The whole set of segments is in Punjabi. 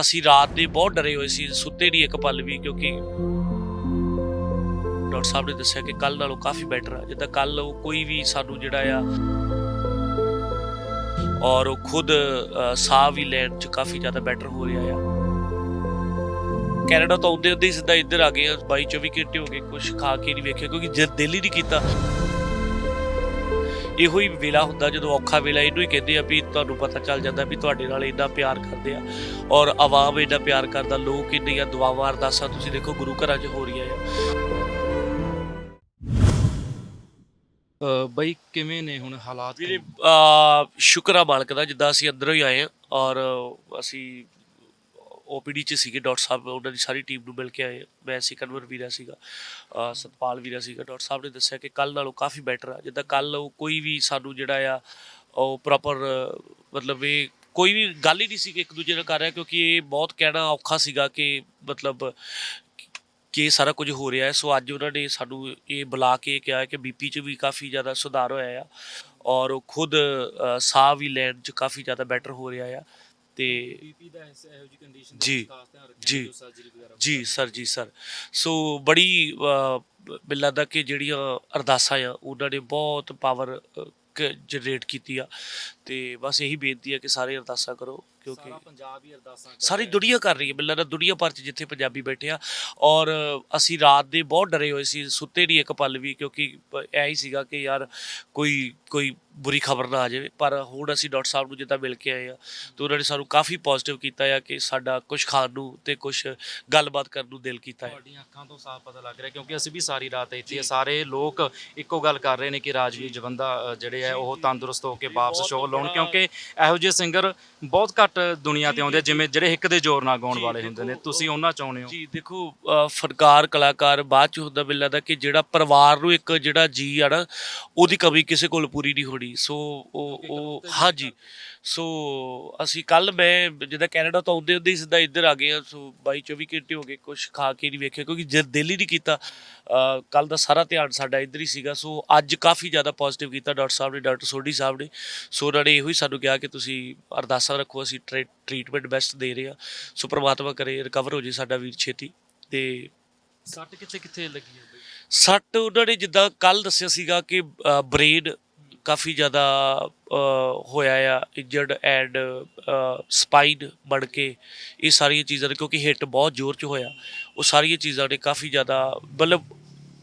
ਅਸੀਂ ਰਾਤ ਦੇ ਬਹੁਤ ਡਰੇ ਹੋਏ ਸੀ, ਸੁੱਤੇ ਨਹੀਂ ਇੱਕ ਪਲ ਵੀ ਕਿਉਂਕਿ ਡਾਕਟਰ ਸਾਹਿਬ ਨੇ ਦੱਸਿਆ ਕਿ ਕੱਲ ਨਾਲੋਂ ਕਾਫੀ ਬੈਟਰ ਆ। ਜਿੱਦਾਂ ਕੱਲ ਉਹ ਕੋਈ ਵੀ ਸਾਨੂੰ ਜਿਹੜਾ ਆ ਔਰ ਉਹ ਖੁਦ ਸਾਹ ਵੀ ਲੈਣ ਚ ਕਾਫੀ ਜ਼ਿਆਦਾ ਬੈਟਰ ਹੋ ਰਿਹਾ ਆ। ਕੈਨੇਡਾ ਤੋਂ ਆਉਂਦੇ ਹੁੰਦੇ ਹੀ ਸਿੱਧਾ ਇੱਧਰ ਆ ਗਏ ਆ 22 24 ਘੰਟੇ ਹੋ ਗਏ ਕੁਝ ਖਾ ਕੇ ਨਹੀਂ ਵੇਖਿਆ, ਕਿਉਂਕਿ ਜੇ ਦਿਲ ਹੀ ਨਹੀਂ ਕੀਤਾ। ਇਹੋ ਹੀ ਵੇਲਾ ਹੁੰਦਾ ਜਦੋਂ ਔਖਾ ਵੇਲਾ ਇਹਨੂੰ ਹੀ ਕਹਿੰਦੇ ਆ ਵੀ ਤੁਹਾਨੂੰ ਪਤਾ ਚੱਲ ਜਾਂਦਾ ਵੀ ਤੁਹਾਡੇ ਨਾਲ ਇੰਨਾ ਪਿਆਰ ਕਰਦੇ ਆ। ਔਰ ਆਵਾਮ ਇੰਨਾ ਪਿਆਰ ਕਰਦਾ ਲੋਕ ਇੰਨੀਆਂ ਦੁਆਵਾਂ ਅਰਦਾਸਾਂ ਤੁਸੀਂ ਦੇਖੋ ਗੁਰੂ ਘਰਾਂ 'ਚ ਹੋ ਰਹੀਆਂ ਆ। ਬਈ ਕਿਵੇਂ ਨੇ ਹੁਣ ਹਾਲਾਤ? ਵੀਰੇ ਸ਼ੁਕਰ ਆ ਮਾਲਕ ਦਾ ਜਿੱਦਾਂ ਅਸੀਂ ਅੰਦਰੋਂ ਹੀ ਆਏ ਆ ਔਰ ਅਸੀਂ ਓਪੀਡੀ ਚ ਸੀਗੇ, ਡਾਕਟਰ ਸਾਹਿਬ, ਉਹਨਾਂ ਦੀ ਸਾਰੀ ਟੀਮ ਨੂੰ ਮਿਲ ਕੇ ਆਏ। ਮੈਂ ਸੀ, ਕਨਵਰ ਵੀਰਾ ਸੀਗਾ ਸਤਪਾਲ ਵੀਰਾ ਸੀਗਾ, ਡਾਕਟਰ ਸਾਹਿਬ ਨੇ ਦੱਸਿਆ ਕਿ ਕੱਲ ਨਾਲੋਂ ਕਾਫੀ ਬੈਟਰ ਆ। ਜਿੱਦਾਂ ਕੱਲ ਉਹ ਕੋਈ ਵੀ ਸਾਨੂੰ ਜਿਹੜਾ ਆ, ਉਹ ਪ੍ਰੋਪਰ ਮਤਲਬ ਇਹ ਕੋਈ ਵੀ ਗੱਲ ਹੀ ਨਹੀਂ ਸੀ ਕਿ ਇੱਕ ਦੂਜੇ ਨਾਲ ਕਰ ਰਿਹਾ, ਕਿਉਂਕਿ ਇਹ ਬਹੁਤ ਕਹਿਣਾ ਔਖਾ ਸੀਗਾ ਕਿ ਮਤਲਬ ਕਿ ਸਾਰਾ ਕੁਝ ਹੋ ਰਿਹਾ ਹੈ। ਸੋ ਅੱਜ ਉਹਨਾਂ ਨੇ ਸਾਨੂੰ ਇਹ ਬੁਲਾ ਕੇ ਕਿਹਾ ਕਿ ਬੀਪੀ 'ਚ ਵੀ ਕਾਫੀ ਜ਼ਿਆਦਾ ਸੁਧਾਰ ਹੋਇਆ ਆ ਔਰ ਉਹ ਖੁਦ ਸਾਹ ਵੀ ਲੈਣ 'ਚ ਕਾਫੀ ਜ਼ਿਆਦਾ ਬੈਟਰ ਹੋ ਰਿਹਾ ਆ। ਤੇ ਬੀਪੀ ਦਾ ਇਸ ਇਹੋ ਜੀ ਕੰਡੀਸ਼ਨ ਜੀ, ਖਾਸ ਧਿਆਨ ਰੱਖਣਾ ਜੀ। ਜੋ ਸਰਜਰੀ ਵਗੈਰਾ ਜੀ ਸਰ ਜੀ ਸਰ ਸੋ ਬੜੀ ਮੈਨੂੰ ਲੱਗਦਾ ਕਿ ਜਿਹੜੀਆਂ ਅਰਦਾਸਾਂ ਆ ਉਹਨਾਂ ਨੇ ਬਹੁਤ ਪਾਵਰ ਜਨਰੇਟ ਕੀਤੀ ਆ। ਤੇ ਬਸ ਇਹੀ ਬੇਨਤੀ ਹੈ ਕਿ ਸਾਰੇ ਅਰਦਾਸਾਂ ਕਰੋ। ਕਿਉਂਕਿ ਸਾਰਾ ਪੰਜਾਬ ਹੀ ਅਰਦਾਸਾਂ ਕਰ ਸਾਰੀ। ਦੁਨੀਆ ਕਰ ਰਹੀ ਹੈ ਮੈਨੂੰ ਲੱਗਦਾ ਦੁਨੀਆ ਭਰ ਚ ਜਿੱਥੇ ਪੰਜਾਬੀ ਬੈਠੇ ਆ ਔਰ ਅਸੀਂ ਰਾਤ ਦੇ ਬਹੁਤ ਡਰੇ ਹੋਏ ਸੀ ਸੁੱਤੇ ਨਹੀਂ ਇੱਕ ਪਲ ਵੀ ਕਿਉਂਕਿ ਇਹ ਹੀ ਸੀਗਾ ਕਿ ਯਾਰ ਕੋਈ ਕੋਈ ਬੁਰੀ ਖਬਰ ਨਾ ਆ ਜਾਵੇ ਪਰ ਹੁਣ ਅਸੀਂ ਡਾਕਟਰ ਸਾਹਿਬ ਨੂੰ ਜਿੱਦਾਂ ਮਿਲ ਕੇ ਆਏ ਆ ਤੇ ਉਹਨਾਂ ਨੇ ਸਾਨੂੰ ਕਾਫੀ ਪੋਜ਼ਿਟਿਵ ਕੀਤਾ ਆ ਕਿ ਸਾਡਾ ਕੁਝ ਖਾਣ ਨੂੰ ਤੇ ਕੁਝ ਗੱਲਬਾਤ ਕਰਨ ਨੂੰ ਦਿਲ ਕੀਤਾ ਹੈ ਤੁਹਾਡੀਆਂ ਅੱਖਾਂ ਤੋਂ ਸਾਫ਼ ਪਤਾ ਲੱਗ ਰਿਹਾ ਕਿਉਂਕਿ ਅਸੀਂ ਵੀ ਸਾਰੀ ਰਾਤ ਇੱਥੇ ਆ। ਸਾਰੇ ਲੋਕ ਇੱਕੋ ਗੱਲ ਕਰ ਰਹੇ ਨੇ ਕਿ ਰਾਜਵੀਰ ਜਵੰਦਾ ਜਿਹੜੇ ਆ ਉਹ ਤੰਦਰੁਸਤ ਹੋ ਕੇ ਵਾਪਸ ਸ਼ੋਅ ਲਾਉਣ ਕਿਉਂਕਿ ਇਹੋ ਜਿਹੇ ਸਿੰਗਰ ਬਹੁਤ ਘੱਟ ਦੁਨੀਆ ਤੇ ਆਉਂਦੇ ਆ, ਜਿਵੇਂ ਜਿਹੜੇ ਹਿੱਕ ਦੇ ਜ਼ੋਰ ਨਾਲ ਗਾਉਣ ਵਾਲੇ ਹੁੰਦੇ ਨੇ ਤੁਸੀਂ ਉਹਨਾਂ ਚ ਹੋ। ਜੀ ਦੇਖੋ ਅ, ਫਨਕਾਰ ਕਲਾਕਾਰ ਬਾਅਦ ਚ ਹੁੰਦਾ ਮੈਨੂੰ ਲੱਗਦਾ ਕਿ ਜਿਹੜਾ ਪਰਿਵਾਰ ਨੂੰ ਇੱਕ ਜਿਹੜਾ ਜੀ ਆ ਨਾ ਉਹਦੀ ਕਮੀ ਕਿਸੇ ਕੋਲ ਪੂਰੀ ਨਹੀਂ ਹੋਣੀ। ਸੋ ਉਹ ਉਹ ਹਾਂਜੀ। ਸੋ ਅਸੀਂ ਕੱਲ ਮੈਂ ਜਿੱਦਾਂ ਕੈਨੇਡਾ ਤੋਂ ਆਉਂਦੇ ਹੁੰਦੇ ਹੀ ਸਿੱਧਾ ਇੱਧਰ ਆ ਗਏ ਆ ਸੋ 22 24 ਘੰਟੇ ਹੋ ਗਏ ਕੁਝ ਖਾ ਕੇ ਨਹੀਂ ਵੇਖਿਆ ਕਿਉਂਕਿ ਜੇ ਦਿਲ ਹੀ ਨਹੀਂ ਕੀਤਾ ਕੱਲ ਦਾ ਸਾਰਾ ਧਿਆਨ ਸਾਡਾ ਇੱਧਰ ਹੀ ਸੀਗਾ ਸੋ ਅੱਜ ਕਾਫੀ ਜ਼ਿਆਦਾ ਪੋਜ਼ਿਟਿਵ ਕੀਤਾ ਡਾਕਟਰ ਸਾਹਿਬ ਨੇ ਡਾਕਟਰ ਸੋਢੀ ਸਾਹਿਬ ਨੇ। ਸੋ ਉਹਨਾਂ ਨੇ ਇਹੋ ਹੀ ਸਾਨੂੰ ਕਿਹਾ ਕਿ ਤੁਸੀਂ ਅਰਦਾਸਾਂ ਰੱਖੋ ਅਸੀਂ ਟ੍ਰੀਟਮੈਂਟ ਬੈਸਟ ਦੇ ਰਹੇ ਆ ਸੋ ਪ੍ਰਮਾਤਮਾ ਕਰੇ ਰਿਕਵਰ ਹੋ ਜੇ ਸਾਡਾ ਵੀਰ ਛੇਤੀ। ਤੇ ਸੱਟ ਕਿੱਥੇ ਕਿੱਥੇ ਲੱਗੀ ਹੈ ਬਈ? ਸੱਟ ਉਹਨਾਂ ਨੇ ਜਿੱਦਾਂ ਕੱਲ ਦੱਸਿਆ ਸੀਗਾ ਕਿ ਬ੍ਰੇਨ ਕਾਫੀ ਜ਼ਿਆਦਾ ਹੋਇਆ ਆ ਇੰਜਰਡ ਐਂਡ ਸਪਾਈਨ ਬਣ ਕੇ ਇਹ ਸਾਰੀਆਂ ਚੀਜ਼ਾਂ ਨੇ ਕਿਉਂਕਿ ਹਿੱਟ ਬਹੁਤ ਜ਼ੋਰ ਚ ਹੋਇਆ। ਉਹ ਸਾਰੀਆਂ ਚੀਜ਼ਾਂ ਨੇ ਕਾਫੀ ਜ਼ਿਆਦਾ ਮਤਲਬ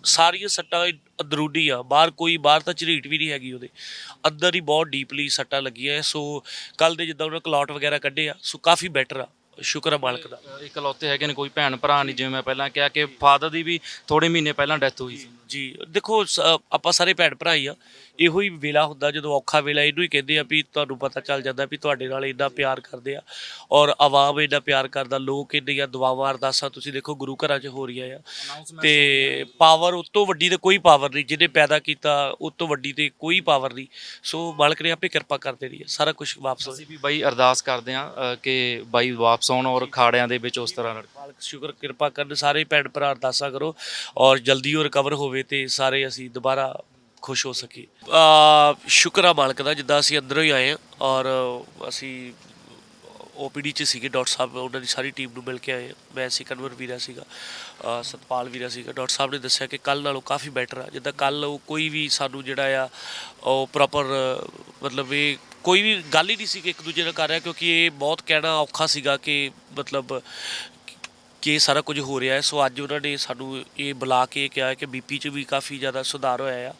ਸਾਰੀਆਂ ਸੱਟਾਂ ਅੰਦਰੂਨੀ ਆ, ਬਾਹਰ ਕੋਈ, ਬਾਹਰ ਤਾਂ ਝਰੀਟ ਵੀ ਨਹੀਂ ਹੈਗੀ ਉਹਦੇ। ਅੰਦਰ ਹੀ ਬਹੁਤ ਡੀਪਲੀ ਸੱਟਾਂ ਲੱਗੀਆਂ ਸੋ ਕੱਲ ਦੇ ਜਿੱਦਾਂ ਉਹਨਾਂ ਕਲੌਟ ਵਗੈਰਾ ਕੱਢੇ ਆ ਸੋ ਕਾਫੀ ਬੈਟਰ ਆ। ਸ਼ੁਕਰ ਆ ਮਾਲਕ ਦਾ। ਇਕਲੌਤੇ ਹੈਗੇ ਨੇ ਕੋਈ ਭੈਣ ਭਰਾ ਨਹੀਂ ਜਿਵੇਂ ਮੈਂ ਪਹਿਲਾਂ ਕਿਹਾ ਕਿ ਫਾਦਰ ਦੀ ਵੀ ਥੋੜੇ ਮਹੀਨੇ ਪਹਿਲਾਂ ਡੈਥ ਹੋਈ ਸੀ। ਜੀ ਦੇਖੋ ਸ- ਆਪਾਂ ਸਾਰੇ ਭੈਣ ਭਰਾ ਹੀ ਆ। ਇਹੋ ਹੀ ਵੇਲਾ ਹੁੰਦਾ ਜਦੋਂ ਔਖਾ ਵੇਲਾ ਇਹਨੂੰ ਹੀ ਕਹਿੰਦੇ ਆ ਵੀ ਤੁਹਾਨੂੰ ਪਤਾ ਚੱਲ ਜਾਂਦਾ ਵੀ ਤੁਹਾਡੇ ਨਾਲ ਇੰਨਾ ਪਿਆਰ ਕਰਦੇ ਆ। ਔਰ ਆਵਾਮ ਇੰਨਾ ਪਿਆਰ ਕਰਦਾ ਲੋਕ ਇੰਨੀਆਂ ਦੁਆਵਾਂ ਅਰਦਾਸਾਂ ਤੁਸੀਂ ਦੇਖੋ ਗੁਰੂ ਘਰਾਂ 'ਚ ਹੋ ਰਹੀਆਂ ਆ। ਤੇ ਪਾਵਰ ਉਸ ਤੋਂ ਵੱਡੀ ਤੇ ਕੋਈ ਪਾਵਰ ਨਹੀਂ ਜਿਹਨੇ ਪੈਦਾ ਕੀਤਾ ਉਸ ਤੋਂ ਵੱਡੀ ਤੇ ਕੋਈ ਪਾਵਰ ਨਹੀਂ। ਸੋ ਮਾਲਕ ਨੇ ਆਪੇ ਕਿਰਪਾ ਕਰ ਦੇਣੀ ਹੈ ਸਾਰਾ ਕੁਝ ਵਾਪਸ ਹੋ ਅਸੀਂ ਵੀ ਬਾਈ ਅਰਦਾਸ ਕਰਦੇ ਹਾਂ ਕਿ ਬਾਈ ਵਾਪਸ ਆਉਣ ਔਰ ਖਾੜਿਆਂ ਦੇ ਵਿੱਚ ਉਸ ਤਰ੍ਹਾਂ ਲੜ- ਮਾਲਕ ਸ਼ੁਕਰ ਕਿਰਪਾ ਕਰਨ ਸਾਰੇ ਭੈਣ ਭਰਾ ਅਰਦਾਸਾਂ ਕਰੋ ਔਰ ਜਲਦੀ ਉਹ ਰਿਕਵਰ ਹੋਵੇ ਤੇ ਸਾਰੇ ਅਸੀਂ ਦੁਬਾਰਾ ਖੁਸ਼ ਹੋ ਸਕੀਏ। ਆ ਸ਼ੁਕਰ ਆ ਮਾਲਕ ਦਾ ਜਿੱਦਾਂ ਅਸੀਂ ਅੰਦਰੋਂ ਹੀ ਆਏ ਆ ਔਰ ਅਸੀਂ ਓਪੀਡੀ ਚ ਸੀਗੇ ਡਾਕਟਰ ਸਾਹਿਬ ਉਹਨਾਂ ਦੀ ਸਾਰੀ ਟੀਮ ਨੂੰ ਮਿਲ ਕੇ ਆਏ। ਮੈਂ ਸੀ ਕਨਵਰ ਵੀਰਾ ਸੀਗਾ ਸਤਪਾਲ ਵੀਰਾ ਸੀਗਾ। ਡਾਕਟਰ ਸਾਹਿਬ ਨੇ ਦੱਸਿਆ ਕਿ ਕੱਲ ਨਾਲੋਂ ਕਾਫੀ ਬੈਟਰ ਆ। ਜਿੱਦਾਂ ਕੱਲ ਉਹ ਕੋਈ ਵੀ ਸਾਨੂੰ ਜਿਹੜਾ ਆ ਉਹ ਪ੍ਰੋਪਰ ਮਤਲਬ ਇਹ ਕੋਈ ਵੀ ਗੱਲ ਹੀ ਨਹੀਂ ਸੀ ਕਿ ਇੱਕ ਦੂਜੇ ਨਾਲ ਕਰ ਰਿਹਾ ਕਿਉਂਕਿ ਇਹ ਬਹੁਤ ਕਹਿਣਾ ਔਖਾ ਸੀਗਾ ਕਿ ਮਤਲਬ ਕਿ ਇਹ ਸਾਰਾ ਕੁਝ ਹੋ ਰਿਹਾ ਹੈ ਸੋ ਅੱਜ ਉਹਨਾਂ ਨੇ ਸਾਨੂੰ ਇਹ ਬੁਲਾ ਕੇ ਕਿਹਾ ਕਿ ਬੀਪੀ 'ਚ ਵੀ ਕਾਫੀ ਜ਼ਿਆਦਾ ਸੁਧਾਰ ਹੋਇਆ ਆ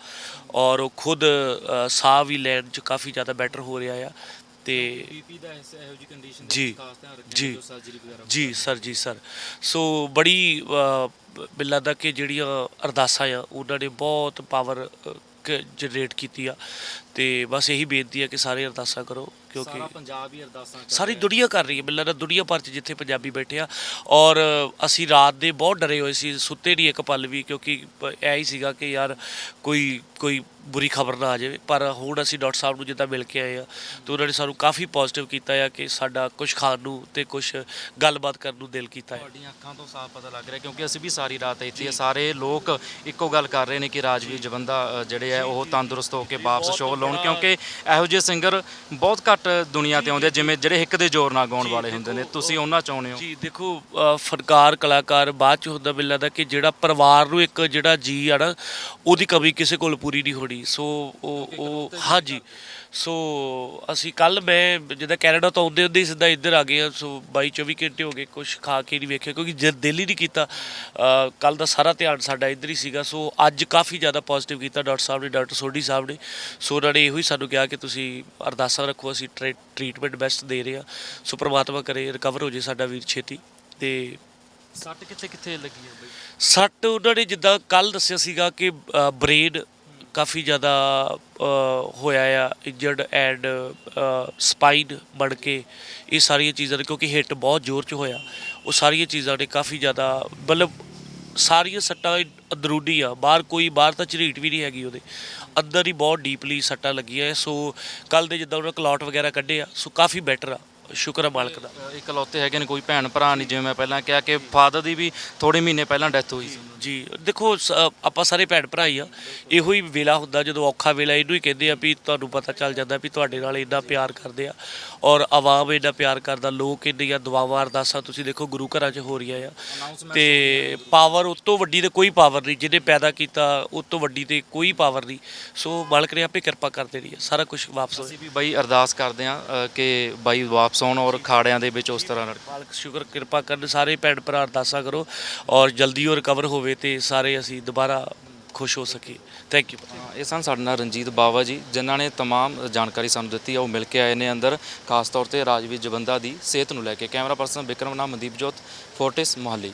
ਔਰ ਉਹ ਖੁਦ ਅ, ਸਾਹ ਵੀ ਲੈਣ 'ਚ ਕਾਫੀ ਜ਼ਿਆਦਾ ਬੈਟਰ ਹੋ ਰਿਹਾ ਆ ਤੇ ਬੀਪੀ ਦਾ ਇਸ ਇਹੋ ਜੀ ਕੰਡੀਸ਼ਨ ਜੀ, ਖਾਸ ਧਿਆਨ ਰੱਖਣਾ ਜੀ। ਜੋ ਸਰਜਰੀ ਵਗੈਰਾ ਜੀ ਸਰ ਜੀ ਸਰ ਸੋ ਬੜੀ ਅ, ਮੈਨੂੰ ਲੱਗਦਾ ਕਿ ਜਿਹੜੀਆਂ ਅਰਦਾਸਾਂ ਆ ਉਹਨਾਂ ਨੇ ਬਹੁਤ ਪਾਵਰ ਜਨਰੇਟ ਕੀਤੀ ਆ ਤੇ ਬਸ ਇਹੀ ਬੇਨਤੀ ਹੈ ਕਿ ਸਾਰੇ ਅਰਦਾਸਾਂ ਕਰੋ ਕਿਉਂਕਿ ਸਾਰਾ ਪੰਜਾਬ ਹੀ ਅਰਦਾਸਾਂ ਕਰ ਸਾਰੀ। ਦੁਨੀਆ ਕਰ ਰਹੀ ਹੈ ਮੈਨੂੰ ਲੱਗਦਾ ਦੁਨੀਆ ਭਰ ਚ ਜਿੱਥੇ ਪੰਜਾਬੀ ਬੈਠੇ ਆ ਔਰ ਅਸੀਂ ਰਾਤ ਦੇ ਬਹੁਤ ਡਰੇ ਹੋਏ ਸੀ ਸੁੱਤੇ ਨਹੀਂ ਇੱਕ ਪਲ ਵੀ ਕਿਉਂਕਿ ਪ- ਇਹ ਹੀ ਸੀਗਾ ਕਿ ਯਾਰ ਕੋਈ ਕੋਈ ਬੁਰੀ ਖਬਰ ਨਾ ਆ ਜਾਵੇ। ਪਰ ਹੁਣ ਅਸੀਂ ਡਾਕਟਰ ਸਾਹਿਬ ਨੂੰ ਜਿੱਦਾਂ ਮਿਲ ਕੇ ਆਏ ਆ ਤੇ ਉਹਨਾਂ ਨੇ ਸਾਨੂੰ ਕਾਫੀ ਪੋਜ਼ਿਟਿਵ ਕੀਤਾ ਆ ਕਿ ਸਾਡਾ ਕੁਝ ਖਾਣ ਨੂੰ ਤੇ ਕੁਝ ਗੱਲਬਾਤ ਕਰਨ ਨੂੰ ਦਿਲ ਕੀਤਾ ਹੈ ਤੁਹਾਡੀਆਂ ਅੱਖਾਂ ਤੋਂ ਸਾਫ਼ ਪਤਾ ਲੱਗ ਰਿਹਾ ਕਿਉਂਕਿ ਅਸੀਂ ਵੀ ਸਾਰੀ ਰਾਤ ਇੱਥੇ ਸਾਰੇ ਲੋਕ ਇੱਕੋ ਗੱਲ ਕਰ ਰਹੇ ਨੇ ਕਿ ਰਾਜਵੀਰ ਜਵੰਦਾ ਜਿਹੜੇ ਆ ਉਹ ਤੰਦਰੁਸਤ ਹੋ ਕੇ ਵਾਪਸ ਸ਼ੋਅ ਲਾਉਣ ਕਿਉਂਕਿ ਇਹੋ ਜਿਹੇ ਸਿੰਗਰ ਬਹੁਤ ਘੱਟ ਦੁਨੀਆ ਤੇ ਆਉਂਦੇ ਆ, ਜਿਵੇਂ ਜਿਹੜੇ ਹਿੱਕ ਦੇ ਜ਼ੋਰ ਨਾਲ ਗਾਉਣ ਵਾਲੇ ਹੁੰਦੇ ਨੇ। ਤੁਸੀਂ ਉਹਨਾਂ ਚਾਹੁੰਦੇ ਹੋ? ਜੀ ਦੇਖੋ ਫਨਕਾਰ ਕਲਾਕਾਰ ਬਾਅਦ ਚ ਹੁੰਦਾ ਮੈਨੂੰ ਲੱਗਦਾ ਕਿ ਜਿਹੜਾ ਪਰਿਵਾਰ ਨੂੰ ਇੱਕ ਜਿਹੜਾ ਜੀ ਆ ਨਾ ਉਹਦੀ ਕਮੀ ਕਿਸੇ ਕੋਲ ਪੂਰੀ ਨਹੀਂ ਹੋਣੀ। ਸੋ ਉਹ ਉਹ ਹਾਂਜੀ ਸੋ ਅਸੀਂ ਕੱਲ ਮੈਂ ਜਿੱਦਾਂ ਕੈਨੇਡਾ ਤੋਂ ਆਉਂਦੇ ਹੁੰਦੇ ਸਿੱਧਾ ਇੱਧਰ ਆ ਗਏ ਆ ਸੋ 22 24 ਘੰਟੇ ਹੋ ਗਏ ਕੁਝ ਖਾ ਕੇ ਨਹੀਂ ਵੇਖਿਆ ਕਿਉਂਕਿ ਜੇ ਦਿਲ ਹੀ ਨਹੀਂ ਕੀਤਾ ਕੱਲ ਦਾ ਸਾਰਾ ਧਿਆਨ ਸਾਡਾ ਇੱਧਰ ਹੀ ਸੀਗਾ ਸੋ ਅੱਜ ਕਾਫੀ ਜ਼ਿਆਦਾ ਪੋਜ਼ਿਟਿਵ ਕੀਤਾ ਡਾਕਟਰ ਸਾਹਿਬ ਨੇ ਡਾਕਟਰ ਸੋਢੀ ਸਾਹਿਬ ਨੇ ਸੋ ਉਹਨਾਂ ਨੇ ਇਹੋ ਹੀ ਸਾਨੂੰ ਕਿਹਾ ਕਿ ਤੁਸੀਂ ਅਰਦਾਸਾਂ ਰੱਖੋ ਅਸੀਂ ਟ੍ਰੀਟਮੈਂਟ ਬੈਸਟ ਦੇ ਰਹੇ ਹਾਂ ਸੋ ਪ੍ਰਮਾਤਮਾ ਕਰੇ ਰਿਕਵਰ ਹੋ ਜੇ ਸਾਡਾ ਵੀਰ ਛੇਤੀ ਤੇ ਸੱਟ ਕਿੱਥੇ ਕਿੱਥੇ ਲੱਗੀ ਹੈ ਬਈ? ਸੱਟ ਉਹਨਾਂ ਨੇ ਜਿੱਦਾਂ ਕੱਲ ਦੱਸਿਆ ਸੀਗਾ ਕਿ ਬ੍ਰੇਨ ਕਾਫੀ ਜ਼ਿਆਦਾ ਹੋਇਆ ਆ ਇੰਜਰਡ ਐਂਡ ਸਪਾਈਨ ਬਣ ਕੇ ਇਹ ਸਾਰੀਆਂ ਚੀਜ਼ਾਂ ਨੇ, ਕਿਉਂਕਿ ਹਿੱਟ ਬਹੁਤ ਜ਼ੋਰ ਚ ਹੋਇਆ। ਉਹ ਸਾਰੀਆਂ ਚੀਜ਼ਾਂ ਨੇ ਕਾਫੀ ਜ਼ਿਆਦਾ, ਮਤਲਬ ਸਾਰੀਆਂ ਸੱਟਾਂ ਅੰਦਰੂਨੀ ਆ, ਬਾਹਰ ਕੋਈ, ਬਾਹਰ ਤਾਂ ਝਰੀਟ ਵੀ ਨਹੀਂ ਹੈਗੀ ਉਹਦੇ। ਅੰਦਰ ਹੀ ਬਹੁਤ ਡੀਪਲੀ ਸੱਟਾਂ ਲੱਗੀਆਂ ਸੋ ਕੱਲ ਦੇ ਜਿੱਦਾਂ ਉਹਨਾਂ ਕਲੌਟ ਵਗੈਰਾ ਕੱਢੇ ਆ ਸੋ ਕਾਫੀ ਬੈਟਰ ਆ। ਸ਼ੁਕਰ ਆ ਮਾਲਕ ਦਾ। ਇਕਲੌਤੇ ਹੈਗੇ ਨੇ ਕੋਈ ਭੈਣ ਭਰਾ ਨਹੀਂ ਜਿਵੇਂ ਮੈਂ ਪਹਿਲਾਂ ਕਿਹਾ ਕਿ ਫਾਦਰ ਦੀ ਵੀ ਥੋੜੇ ਮਹੀਨੇ ਪਹਿਲਾਂ ਡੈਥ ਹੋਈ ਸੀ। ਜੀ ਦੇਖੋ ਸ- ਆਪਾਂ ਸਾਰੇ ਭੈਣ ਭਰਾ ਹੀ ਆ। ਇਹੋ ਹੀ ਵੇਲਾ ਹੁੰਦਾ ਜਦੋਂ ਔਖਾ ਵੇਲਾ ਇਹਨੂੰ ਹੀ ਕਹਿੰਦੇ ਆ ਵੀ ਤੁਹਾਨੂੰ ਪਤਾ ਚੱਲ ਜਾਂਦਾ ਵੀ ਤੁਹਾਡੇ ਨਾਲ ਇੰਨਾ ਪਿਆਰ ਕਰਦੇ ਆ। ਔਰ ਆਵਾਮ ਇੰਨਾ ਪਿਆਰ ਕਰਦਾ ਲੋਕ ਇੰਨੀਆਂ ਦੁਆਵਾਂ ਅਰਦਾਸਾਂ ਤੁਸੀਂ ਦੇਖੋ ਗੁਰੂ ਘਰਾਂ 'ਚ ਹੋ ਰਹੀਆਂ ਆ। ਤੇ ਪਾਵਰ ਉਸ ਤੋਂ ਵੱਡੀ ਤੇ ਕੋਈ ਪਾਵਰ ਨਹੀਂ ਜਿਹਨੇ ਪੈਦਾ ਕੀਤਾ ਉਸ ਤੋਂ ਵੱਡੀ ਤੇ ਕੋਈ ਪਾਵਰ ਨਹੀਂ। ਸੋ ਮਾਲਕ ਨੇ ਆਪੇ ਕਿਰਪਾ ਕਰਦੇ ਰਹੀ ਹੈ ਸਾਰਾ ਕੁਝ ਵਾਪਸ ਹੋਏ। ਅਸੀਂ ਵੀ ਬਾਈ ਅਰਦਾਸ ਕਰਦੇ ਹਾਂ ਕਿ ਬਾਈ ਵਾਪਸ ਆਉਣ ਔਰ ਖਾੜਿਆਂ ਦੇ ਵਿੱਚ ਉਸ ਤਰ੍ਹਾਂ ਨਾਲ ਮਾਲਕ ਸ਼ੁਕਰ ਕਿਰਪਾ ਕਰਨ ਸਾਰੇ ਭੈਣ ਭਰਾ ਅਰਦਾਸਾਂ ਕਰੋ ਔਰ ਜਲਦੀ ਉਹ ਰਿਕਵਰ ਹੋਵੇ ਤੇ ਸਾਰੇ ਅਸੀਂ ਦੁਬਾਰਾ ਖੁਸ਼ ਹੋ ਸਕੀਏ ਥੈਂਕ ਯੂ ਹਾਂ, ਇਹ ਸਨ ਸਾਡੇ ਨਾਲ ਰਣਜੀਤ ਬਾਵਾ ਜੀ ਜਿਨ੍ਹਾਂ ਨੇ तमाम ਜਾਣਕਾਰੀ ਸਾਨੂੰ ਦਿੱਤੀ ਆ ਉਹ ਮਿਲ ਕੇ ਆਏ ਨੇ ਅੰਦਰ ਖਾਸ ਤੌਰ ਤੇ ਰਾਜਵੀਰ ਜਵੰਦਾ ਦੀ ਸਿਹਤ ਨੂੰ ਲੈ ਕੇ ਕੈਮਰਾ ਪਰਸਨ ਵਿਕਰਮ ਨਾਮ ਮਨਦੀਪ ਜੋਤ ਫੋਰਟਿਸ ਮੋਹਾਲੀ